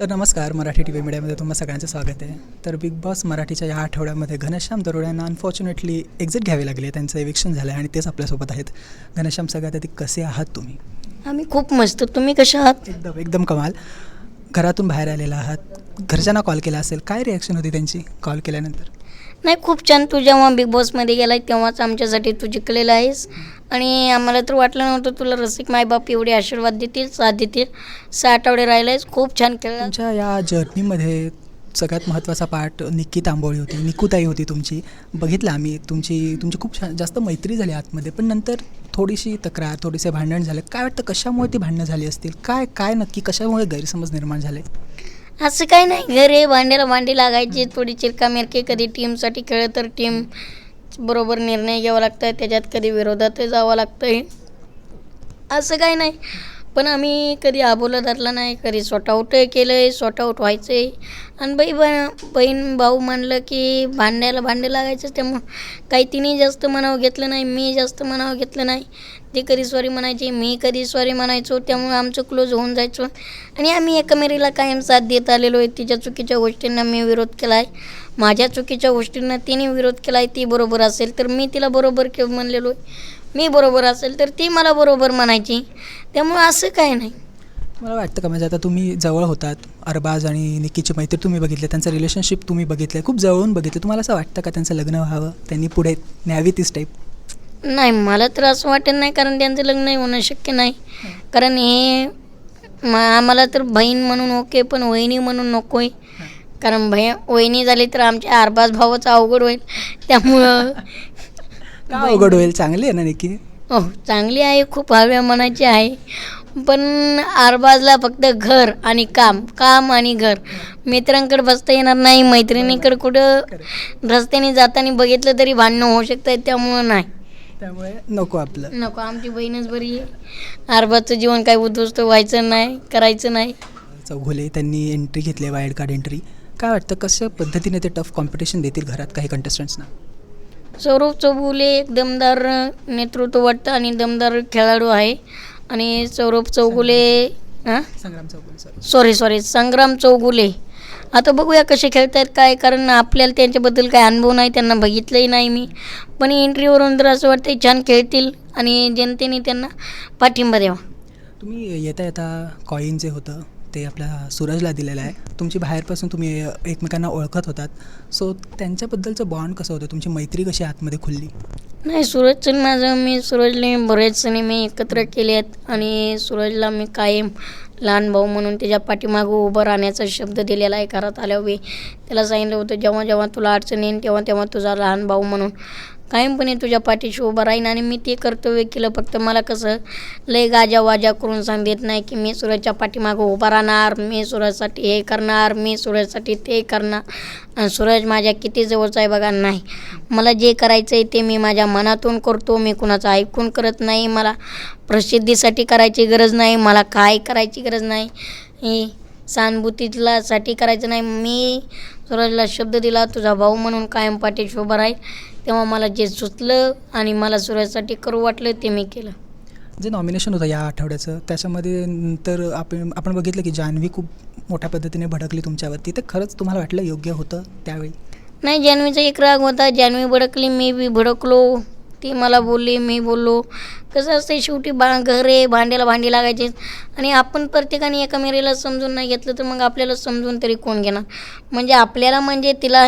तर नमस्कार Marathi T V मीडियामध्ये तुम्हा सगळ्यांचं स्वागत आहे. तर बिग बॉस मराठीच्या या आठवड्यामध्ये घनश्याम दरोड्यांना अनफॉर्च्युनेटली एक्झिट घ्यावी लागली आहे. त्यांचं एविक्शन झालं आहे आणि तेच आपल्यासोबत आहेत. घनश्याम सगळ्यात आधी कसे आहात तुम्ही? आम्ही खूप मस्त. तुम्ही कशा आहात? एकदम एकदम कमाल. घरातून बाहेर आलेला आहात. घरच्यांना कॉल केला असेल. काय रिॲक्शन होती त्यांची कॉल केल्यानंतर? नाही खूप छान. तू जेव्हा बिग बॉसमध्ये गेलाय तेव्हाच आमच्यासाठी तू जिंकलेला आहेस. आणि आम्हाला तर वाटलं नव्हतं तुला रसिक मायबाप एवढे आशीर्वाद देतील साथ देतील. सहा आठवडे राहिले खूप छान खेळला. तुमच्या या जर्नीमध्ये सगळ्यात महत्त्वाचा पार्ट निक्की तांबोळी होती निकूताई होती तुमची. बघितलं आम्ही तुमची तुमची खूप छान जास्त मैत्री झाली आतमध्ये पण नंतर थोडीशी तक्रार थोडीसे भांडण झालं. काय वाटतं कशामुळे ती भांडणं झाली असतील? काय काय नक्की कशामुळे गैरसमज निर्माण झाले? असं काही नाही घरी भांड्याला भांडी लागायची थोडी चिरकामिरकी कधी टीमसाठी खेळ तर टीम बरोबर निर्णय घ्यावा लागतं त्याच्यात कधी विरोधातही जावं लागतं असं काही नाही. पण आम्ही कधी आबोला धरला नाही कधी सॉर्ट आऊट केलं आहे सॉर्ट आऊट व्हायचं आहे आणि बाई ब बहीण भाऊ म्हणलं की भांड्याला भांडे लागायचंच त्यामुळं काही तिने जास्त मनावं घेतलं नाही मी जास्त मनावं घेतलं नाही. ती कधी सॉरी म्हणायची मी कधी सॉरी म्हणायचो त्यामुळं आमचं क्लोज होऊन जायचो. आणि आम्ही एकमेरीला कायम साथ देत आलेलो आहे तिच्या चुकीच्या गोष्टींना मी विरोध केला आहे माझ्या चुकीच्या गोष्टींना तिने विरोध केला आहे ती बरोबर असेल तर मी तिला बरोबर के म्हणलेलो आहे. मी बरोबर असेल तर ती मला बरोबर म्हणायची. त्यामुळे असं काय नाही. मला वाटतं का म्हणजे आता तुम्ही जवळ होतात अरबाज आणि निक्कीची मैत्री तुम्ही बघितले त्यांचं रिलेशनशिप तुम्ही बघितलं खूप जवळून बघितलं. तुम्हाला असं वाटतं का त्यांचं लग्न व्हावं? त्यांनी पुढे न्यावी तीच टाईप नाही मला तर असं वाटत नाही कारण त्यांचं लग्न होणं शक्य नाही. कारण हे म आम्हाला तर बहीण म्हणून ओके पण वहिनी म्हणून नको आहे कारण भय वहिनी झाली तर आमच्या अरबाज भावाचं अवघड होईल. त्यामुळं का अवघड होईल? चांगली आहे ना निक्की हो चांगली आहे खूप हव्या मनाची आहे. पण अरबाजला फक्त घर आणि काम काम आणि घर. मित्रांकडे बसता येणार नाही मैत्रिणीकडे कुठं रस्त्याने जाताना बघितलं तरी भांडणं होऊ शकतात त्यामुळं नाही. त्यामुळे नको आपलं. नको आमची बहीणच बरी आहे. अरबाजचं जीवन काही उद्ध्वस्त व्हायचं नाही करायचं नाही. चौघुले त्यांनी एंट्री घेतली वाईल्ड कार्ड एंट्री काय वाटतं कशा पद्धतीने ते टफ कॉम्पिटिशन देतील घरात काही कंटेस्टंट्सना सौरभ चौगुले एक दमदार नेतृत्व वाटतं आणि दमदार खेळाडू आहे. आणि सौरभ चौगुले हां? Sangram Chougule sorry sorry Sangram Chougule. आता बघूया कसे खेळतायत काय? कारण आपल्याला त्यांच्याबद्दल काय अनुभव नाही त्यांना बघितलंही नाही मी. पण एंट्रीवरून तर असं वाटतं छान खेळतील आणि जनतेने त्यांना पाठिंबा द्यावा. तुम्ही येता येता कॉईन जे होतं ते आपल्या सूरजला दिलेलं आहे. तुमची बाहेरपासून तुम्ही एकमेकांना ओळखत होतात. सो त्यांच्याबद्दलचं बॉन्ड कसं होतं? तुमची मैत्री कशी आतमध्ये खुलली? नाही सूरजचं माझं मी सूरजने बरेच सिनेमे एकत्र केले आहेत. आणि सूरजला मी कायम लहान भाऊ म्हणून त्याच्या पाठीमागं उभं राहण्याचा शब्द दिलेला आहे. घरात आल्यावर त्याला सांगितलं होतं जेव्हा जेव्हा तुला अडचण येईन तेव्हा तेव्हा तुझा लहान भाऊ म्हणून. कायमपणे तुझ्या पाठीशी उभं राहीन आणि मी ते कर्तव्य केलं. फक्त मला कसं लय गाजा वाजा करून सांग देत नाही की मी सूरजच्या पाठीमागं उभा राहणार मी सूरजसाठी हे करणार मी सूरजसाठी ते करणार. आणि सूरज माझ्या किती जवळचा आहे बघा नाही. मला जे करायचं आहे ते मी माझ्या मनातून करतो मी कुणाचं ऐकून करत नाही. मला प्रसिद्धीसाठी करायची गरज नाही मला काय करायची गरज नाही. सहानुभूतीला साठी करायचं नाही. मी सूरजला शब्द दिला तुझा भाऊ म्हणून कायम पाठीशी उभा राहील. तेव्हा मला जे सुचलं आणि मला सूरजसाठी करू वाटलं ते मी केलं. जे नॉमिनेशन होतं या आठवड्याचं त्याच्यामध्ये नंतर आपण आपण बघितलं की जान्हवी खूप मोठ्या पद्धतीने भडकली तुमच्यावरती. ते खरंच तुम्हाला वाटलं योग्य होतं त्यावेळी? नाही जान्हवीचा एक राग होता. जान्हवी भडकली मी बी भडकलो. ती मला बोलली मी बोललो कसं असते शेवटी बा घर आहे भांड्याला भांडी लागायचे. आणि आपण प्रत्येकाने एकामेरीला समजून नाही घेतलं तर मग आपल्याला समजून तरी कोण घेणार? म्हणजे आपल्याला म्हणजे तिला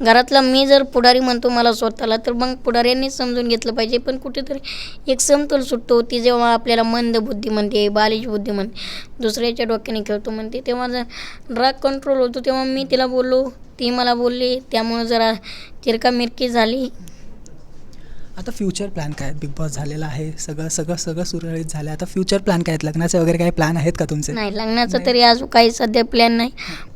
घरातला मी जर पुढारी म्हणतो मला स्वतःला तर मग पुढाऱ्यांनी समजून घेतलं पाहिजे. पण कुठेतरी एक समतोल सुटतो. ती जेव्हा आपल्याला मंद बुद्धी म्हणते बालिश बुद्धी म्हणते दुसऱ्याच्या डोक्याने खेळतो म्हणते तेव्हा जर राग कंट्रोल होतो तेव्हा मी तिला बोललो ती मला बोलली त्यामुळं जरा चिरकामिरकी झाली. आता फ्युचर प्लॅन काय? बिग बॉस झालेला आहे सगळं सगळं सगळं सुरळीत झालं आता फ्युचर प्लॅन काय? आहेत लग्नाचे वगैरे काही प्लॅन आहेत का तुमचे? नाही लग्नाचं तरी अजून काही सध्या प्लॅन नाही.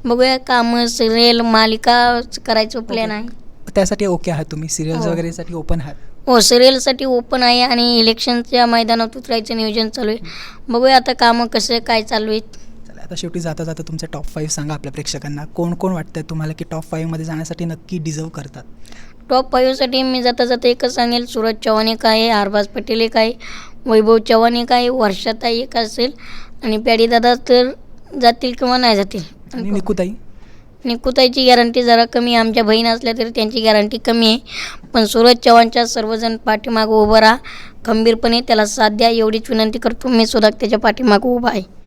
बघूया कामं सिरियल मालिका करायचं प्लॅन आहे. त्यासाठी ओके आहात तुम्ही? सिरियल्स हो. वगैरेसाठी ओपन आहात? हो सिरियलसाठी ओपन आहे आणि इलेक्शनच्या मैदानात उतरायचं नियोजन चालू आहे. बघूया आता कामं कसं काय चालू आहेत. आता शेवटी जाता जाता तुमचे टॉप फाईव्ह सांगा आपल्या प्रेक्षकांना. कोण कोण वाटतंय तुम्हाला की टॉप फाईव्हमध्ये जाण्यासाठी नक्की डिझर्व करतात? टॉप फाईव्हसाठी मी जाता जाता एकच सांगेल सूरज चव्हाण एक आहे अरबाज पटेल एक आहे वैभव चव्हाण एक आहे वर्षाताई एक असेल आणि प्याडीदादा तर जातील किंवा नाही जातील. आणि निकूताई? निकुताईची गॅरंटी जरा कमी आहे. आमच्या बहीण असल्या तरी त्यांची गॅरंटी कमी आहे. पण सूरज चव्हाणच्या सर्वजण पाठीमागं उभं राहा. खंबीरपणे त्याला साथ द्या. एवढीच विनंती करतो. मी सुद्धा त्याच्या पाठीमागं उभा आहे.